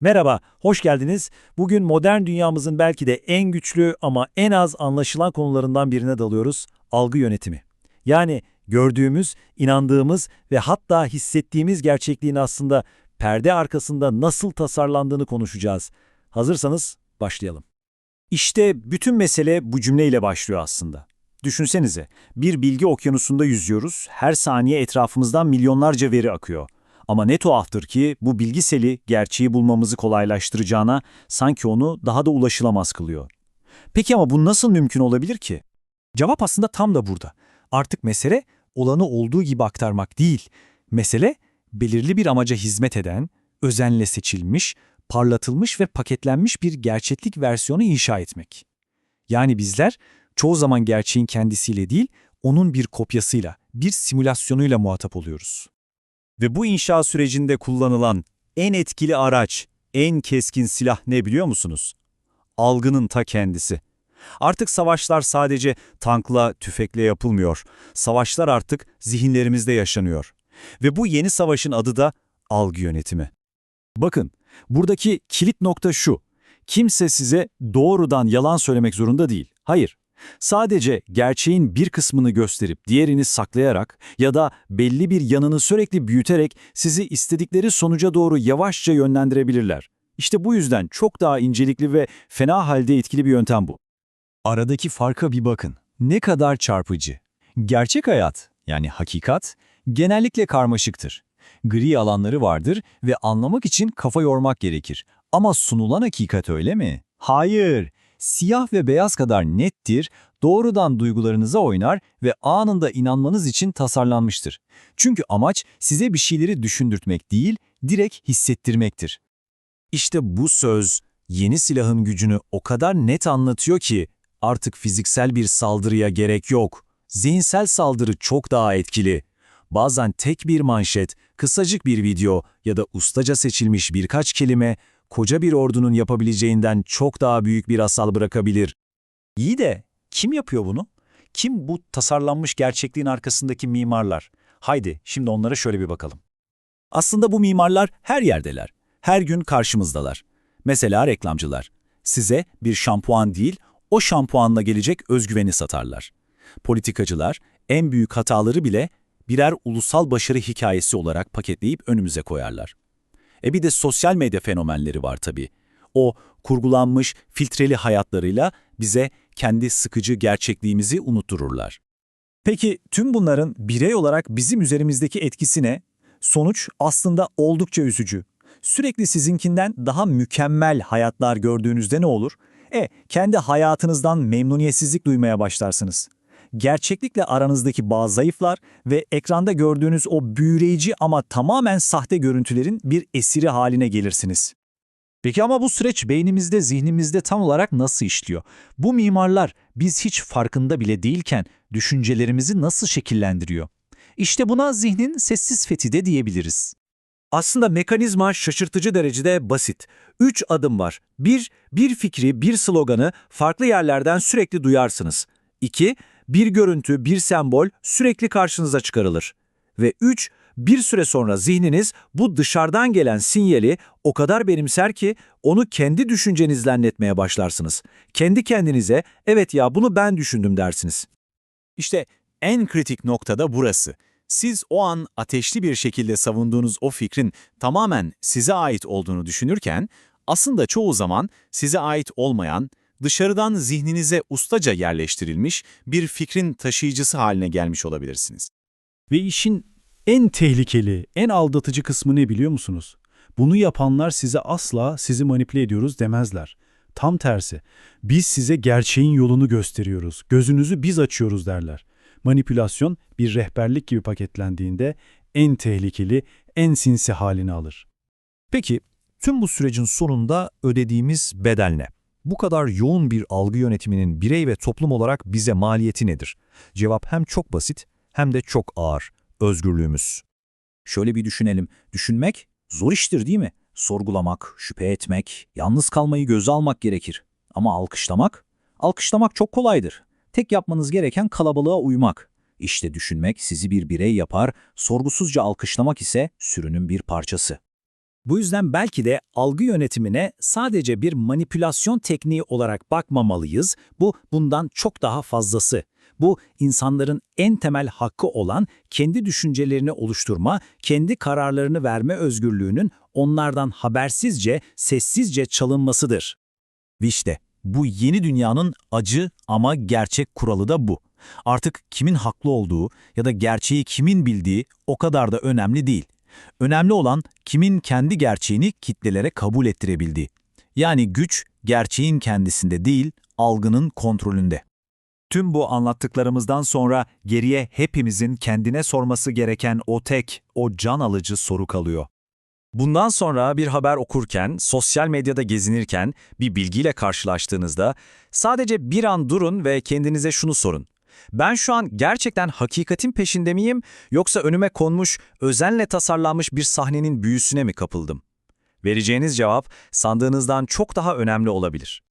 Merhaba, hoş geldiniz. Bugün modern dünyamızın belki de en güçlü ama en az anlaşılan konularından birine dalıyoruz, algı yönetimi. Yani gördüğümüz, inandığımız ve hatta hissettiğimiz gerçekliğin aslında perde arkasında nasıl tasarlandığını konuşacağız. Hazırsanız başlayalım. İşte bütün mesele bu cümleyle başlıyor aslında. Düşünsenize, bir bilgi okyanusunda yüzüyoruz, her saniye etrafımızdan milyonlarca veri akıyor. Ama ne tuhaftır ki bu bilgi seli gerçeği bulmamızı kolaylaştıracağına sanki onu daha da ulaşılamaz kılıyor. Peki ama bu nasıl mümkün olabilir ki? Cevap aslında tam da burada. Artık mesele olanı olduğu gibi aktarmak değil. Mesele belirli bir amaca hizmet eden, özenle seçilmiş, parlatılmış ve paketlenmiş bir gerçeklik versiyonu inşa etmek. Yani bizler çoğu zaman gerçeğin kendisiyle değil, onun bir kopyasıyla, bir simülasyonuyla muhatap oluyoruz. Ve bu inşa sürecinde kullanılan en etkili araç, en keskin silah ne biliyor musunuz? Algının ta kendisi. Artık savaşlar sadece tankla, tüfekle yapılmıyor. Savaşlar artık zihinlerimizde yaşanıyor. Ve bu yeni savaşın adı da algı yönetimi. Bakın, buradaki kilit nokta şu. Kimse size doğrudan yalan söylemek zorunda değil. Hayır. Sadece gerçeğin bir kısmını gösterip diğerini saklayarak ya da belli bir yanını sürekli büyüterek sizi istedikleri sonuca doğru yavaşça yönlendirebilirler. İşte bu yüzden çok daha incelikli ve fena halde etkili bir yöntem bu. Aradaki farka bir bakın. Ne kadar çarpıcı. Gerçek hayat, yani hakikat, genellikle karmaşıktır. Gri alanları vardır ve anlamak için kafa yormak gerekir. Ama sunulan hakikat öyle mi? Hayır. Siyah ve beyaz kadar nettir, doğrudan duygularınıza oynar ve anında inanmanız için tasarlanmıştır. Çünkü amaç size bir şeyleri düşündürtmek değil, direkt hissettirmektir. İşte bu söz yeni silahın gücünü o kadar net anlatıyor ki artık fiziksel bir saldırıya gerek yok. Zihinsel saldırı çok daha etkili. Bazen tek bir manşet, kısacık bir video ya da ustaca seçilmiş birkaç kelime koca bir ordunun yapabileceğinden çok daha büyük bir asal bırakabilir. İyi de kim yapıyor bunu? Kim bu tasarlanmış gerçekliğin arkasındaki mimarlar? Haydi şimdi onlara şöyle bir bakalım. Aslında bu mimarlar her yerdeler. Her gün karşımızdalar. Mesela reklamcılar. Size bir şampuan değil, o şampuanla gelecek özgüveni satarlar. Politikacılar en büyük hataları bile birer ulusal başarı hikayesi olarak paketleyip önümüze koyarlar. E bir de sosyal medya fenomenleri var tabii. O kurgulanmış, filtreli hayatlarıyla bize kendi sıkıcı gerçekliğimizi unuttururlar. Peki tüm bunların birey olarak bizim üzerimizdeki etkisi ne? Sonuç aslında oldukça üzücü. Sürekli sizinkinden daha mükemmel hayatlar gördüğünüzde ne olur? E, kendi hayatınızdan memnuniyetsizlik duymaya başlarsınız. Gerçeklikle aranızdaki bağ zayıflar ve ekranda gördüğünüz o büyüleyici ama tamamen sahte görüntülerin bir esiri haline gelirsiniz. Peki ama bu süreç beynimizde, zihnimizde tam olarak nasıl işliyor? Bu mimarlar biz hiç farkında bile değilken düşüncelerimizi nasıl şekillendiriyor? İşte buna zihnin sessiz fethi de diyebiliriz. Aslında mekanizma şaşırtıcı derecede basit. Üç adım var. Bir, bir fikri, bir sloganı farklı yerlerden sürekli duyarsınız. İki, bir görüntü, bir sembol sürekli karşınıza çıkarılır. Ve üç, bir süre sonra zihniniz bu dışarıdan gelen sinyali o kadar benimser ki onu kendi düşüncenizle anlatmaya başlarsınız. Kendi kendinize evet ya bunu ben düşündüm dersiniz. İşte en kritik nokta da burası. Siz o an ateşli bir şekilde savunduğunuz o fikrin tamamen size ait olduğunu düşünürken aslında çoğu zaman size ait olmayan, dışarıdan zihninize ustaca yerleştirilmiş bir fikrin taşıyıcısı haline gelmiş olabilirsiniz. Ve işin en tehlikeli, en aldatıcı kısmı ne biliyor musunuz? Bunu yapanlar size asla sizi manipüle ediyoruz demezler. Tam tersi, biz size gerçeğin yolunu gösteriyoruz, gözünüzü biz açıyoruz derler. Manipülasyon bir rehberlik gibi paketlendiğinde en tehlikeli, en sinsi halini alır. Peki, tüm bu sürecin sonunda ödediğimiz bedel ne? Bu kadar yoğun bir algı yönetiminin birey ve toplum olarak bize maliyeti nedir? Cevap hem çok basit hem de çok ağır. Özgürlüğümüz. Şöyle bir düşünelim. Düşünmek zor iştir değil mi? Sorgulamak, şüphe etmek, yalnız kalmayı göze almak gerekir. Ama alkışlamak? Alkışlamak çok kolaydır. Tek yapmanız gereken kalabalığa uymak. İşte düşünmek sizi bir birey yapar, sorgusuzca alkışlamak ise sürünün bir parçası. Bu yüzden belki de algı yönetimine sadece bir manipülasyon tekniği olarak bakmamalıyız. Bu bundan çok daha fazlası. Bu insanların en temel hakkı olan kendi düşüncelerini oluşturma, kendi kararlarını verme özgürlüğünün onlardan habersizce, sessizce çalınmasıdır. Ve işte bu yeni dünyanın acı ama gerçek kuralı da bu. Artık kimin haklı olduğu ya da gerçeği kimin bildiği o kadar da önemli değil. Önemli olan kimin kendi gerçeğini kitlelere kabul ettirebildiği. Yani güç gerçeğin kendisinde değil, algının kontrolünde. Tüm bu anlattıklarımızdan sonra geriye hepimizin kendine sorması gereken o tek, o can alıcı soru kalıyor. Bundan sonra bir haber okurken, sosyal medyada gezinirken, bir bilgiyle karşılaştığınızda sadece bir an durun ve kendinize şunu sorun. Ben şu an gerçekten hakikatin peşinde miyim yoksa önüme konmuş, özenle tasarlanmış bir sahnenin büyüsüne mi kapıldım? Vereceğiniz cevap sandığınızdan çok daha önemli olabilir.